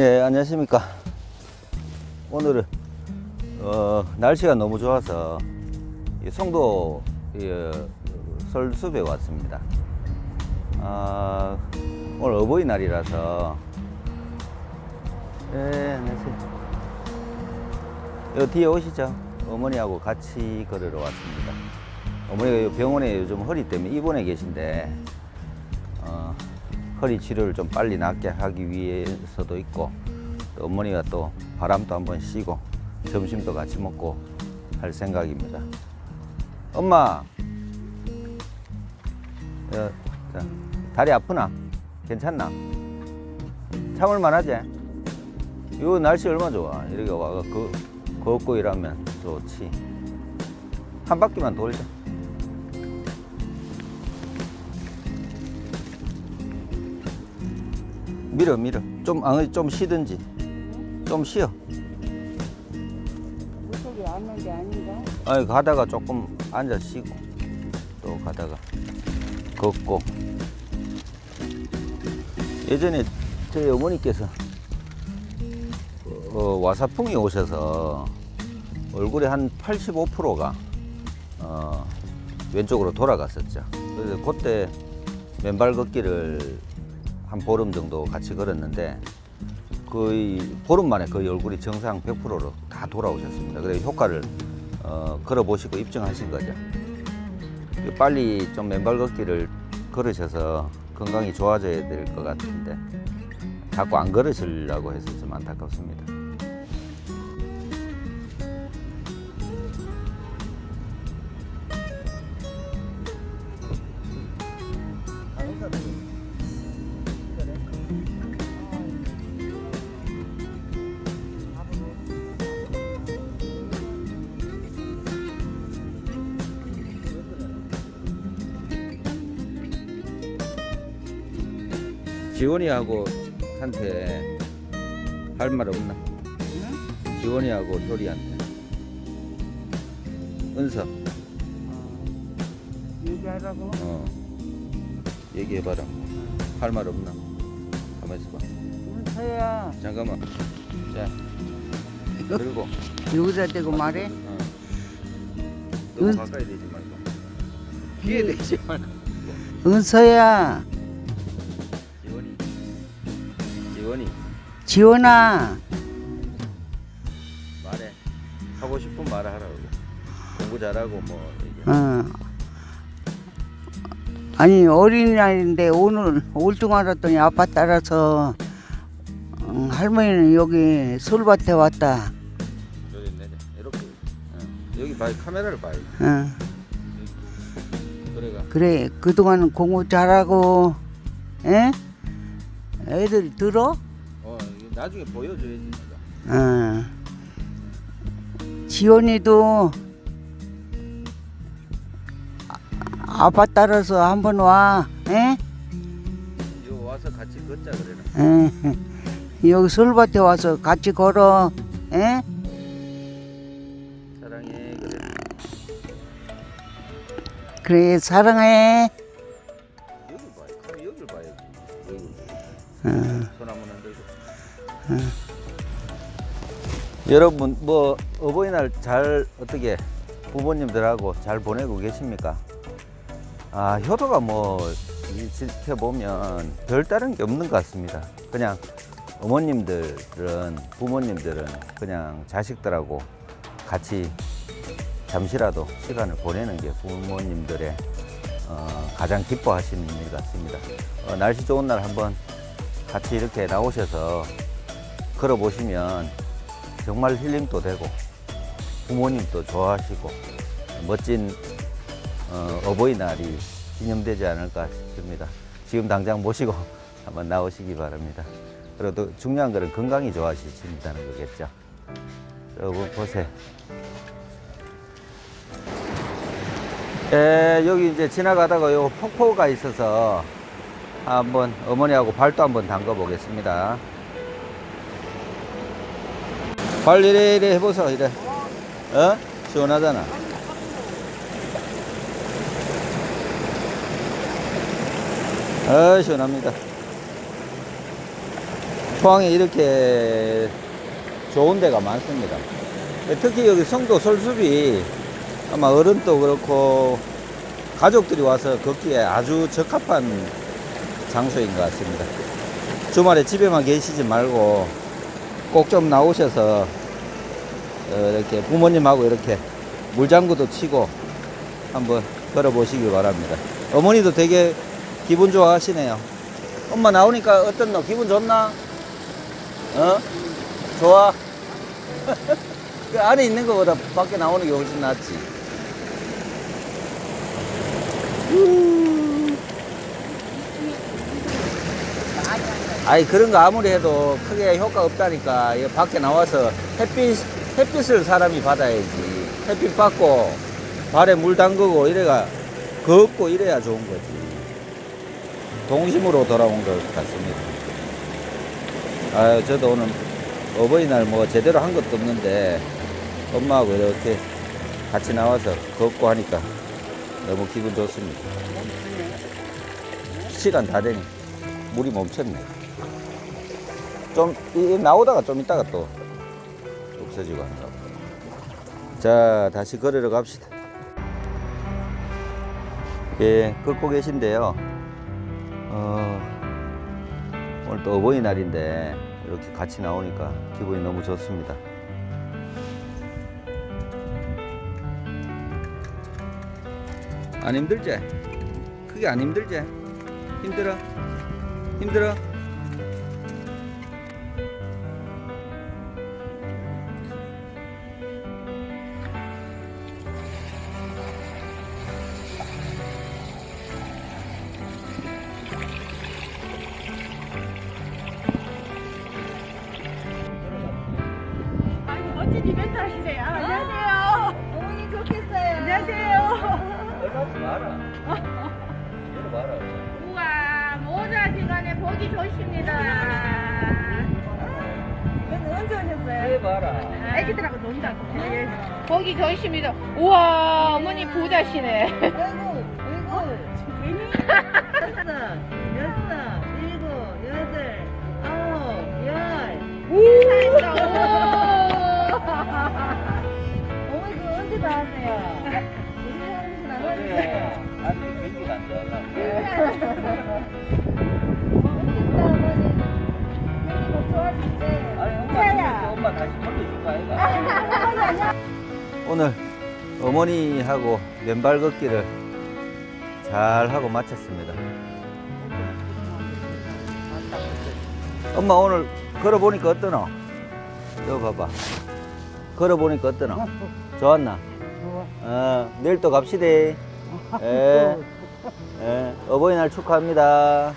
예, 안녕하십니까. 오늘은 어, 날씨가 너무 좋아서 이 송도 이, 어, 설숲에 왔습니다. 아, 오늘 어버이날이라서 예, 안녕하세요. 여기 뒤에 오시죠. 어머니하고 같이 걸으러 왔습니다. 어머니가 병원에 요즘 허리 때문에 입원해 계신데 어, 허리 치료를 좀 빨리 낫게 하기 위해서도 있고 또 어머니가 또 바람도 한번 쉬고 점심도 같이 먹고 할 생각입니다. 엄마, 어, 자, 다리 아프나? 괜찮나? 참을 만하지? 요 날씨 얼마 좋아. 이렇게 와가 그 걷고 일하면 좋지. 한 바퀴만 돌자. 밀어 밀어 좀 아, 좀 쉬든지 좀 쉬어 물속에 앉는 게 아닌가? 아니 가다가 조금 앉아 쉬고 또 가다가 걷고 예전에 저희 어머니께서 어, 와사풍이 오셔서 얼굴에 한 85%가 어, 왼쪽으로 돌아갔었죠. 그래서 그때 맨발 걷기를 한 보름 정도 같이 걸었는데 거의 보름 만에 거의 얼굴이 정상 100%로 다 돌아오셨습니다. 그래 효과를 어, 걸어보시고 입증하신 거죠. 빨리 좀 맨발 걷기를 걸으셔서 건강이 좋아져야 될 것 같은데 자꾸 안 걸으시려고 해서 좀 안타깝습니다. 지원이하고 한테 할 말 없나? 응? 지원이하고 소리한테 은서 얘기하라고? 어 얘기해봐라 할 말 없나? 가만 있어봐 은서야 잠깐만 자 그리고 여기다 대고 말해? 어. 너무 은- 가까이 대지 말고 귀에 대지 말고 은서야 지원이. 지원아. 말해. 하고 싶은 말 하라고. 공부 잘하고 뭐 얘기 어. 아니 어린이날인데 오늘 올둥 알았더니 아빠 따라서 음, 할머니는 여기 솔밭에 왔다. 여기 내려 이렇게. 어. 여기 봐 카메라를 봐야지 어. 그래가. 그래 그동안 공부 잘하고 에? 애들 들어? 어 나중에 보여줘야지 어. 지원이도 아- 아빠 따라서 한번 와. 에? 이거 와서 같이 걷자 그래라 에. 여기 솔밭에 와서 같이 걸어. 에? 사랑해 그래 그래 사랑해. 여러분 뭐 어버이날 잘 어떻게 부모님들하고 잘 보내고 계십니까? 아 효도가 뭐 지켜보면 별다른 게 없는 것 같습니다. 그냥 어머님들은 부모님들은 그냥 자식들하고 같이 잠시라도 시간을 보내는 게 부모님들의 어, 가장 기뻐하시는 일 같습니다. 어, 날씨 좋은 날 한번 같이 이렇게 나오셔서 걸어 보시면 정말 힐링도 되고 부모님도 좋아하시고 멋진 어, 어버이날이 기념되지 않을까 싶습니다. 지금 당장 모시고 한번 나오시기 바랍니다. 그래도 중요한 것은 건강이 좋아지신다는 거겠죠. 여러분 보세요. 에, 여기 이제 지나가다가 요 폭포가 있어서 한번 어머니하고 발도 한번 담가 보겠습니다. 발 이래 이래 해보소 이래. 어? 시원하잖아. 어 시원합니다. 포항에 이렇게 좋은 데가 많습니다. 특히 여기 성도 설숲이 아마 어른도 그렇고 가족들이 와서 걷기에 아주 적합한 장소인 것 같습니다. 주말에 집에만 계시지 말고 꼭 좀 나오셔서 어, 이렇게 부모님하고 이렇게 물장구도 치고 한번 걸어보시기 바랍니다. 어머니도 되게 기분 좋아하시네요. 엄마 나오니까 어떻노? 기분 좋나? 어? 좋아? 그 안에 있는 것보다 밖에 나오는 게 훨씬 낫지. 아니 그런 거 아무리 해도 크게 효과 없다니까. 이 밖에 나와서 햇빛 햇빛을 사람이 받아야지. 햇빛 받고 발에 물 담그고 이래가 걷고 이래야 좋은 거지. 동심으로 돌아온 것 같습니다. 아유 저도 오늘 어버이날 뭐 제대로 한 것도 없는데 엄마하고 이렇게 같이 나와서 걷고 하니까 너무 기분 좋습니다. 시간 다 되니 물이 멈췄네 좀 이- 이 나오다가 좀 있다가 또 없어지고 한다. 자 다시 걸으러 갑시다. 예, 걷고 계신데요. 어, 오늘 또 어버이날인데 이렇게 같이 나오니까 기분이 너무 좋습니다. 안 힘들지? 크게 안 힘들지? 힘들어? 힘들어? 이벤트 하시네요. 안녕하세요. 어머니 좋겠어요. 안녕하세요. 얼마지 마라. 열어봐라. 우와 모자 시간에 보기 좋습니다. 이건 언제 오셨어요? 해봐라. 애기들하고 논다고. 보기 좋습니다. 우와 어머니 부자시네. 아이고. 오늘 어머니하고 맨발 걷기를 잘 하고 마쳤습니다. 엄마 오늘 걸어보니까 어떠노? 저 봐봐. 걸어보니까 어떠노? 좋았나? 어, 내일 또 갑시다. 예. 예. 어버이날 축하합니다.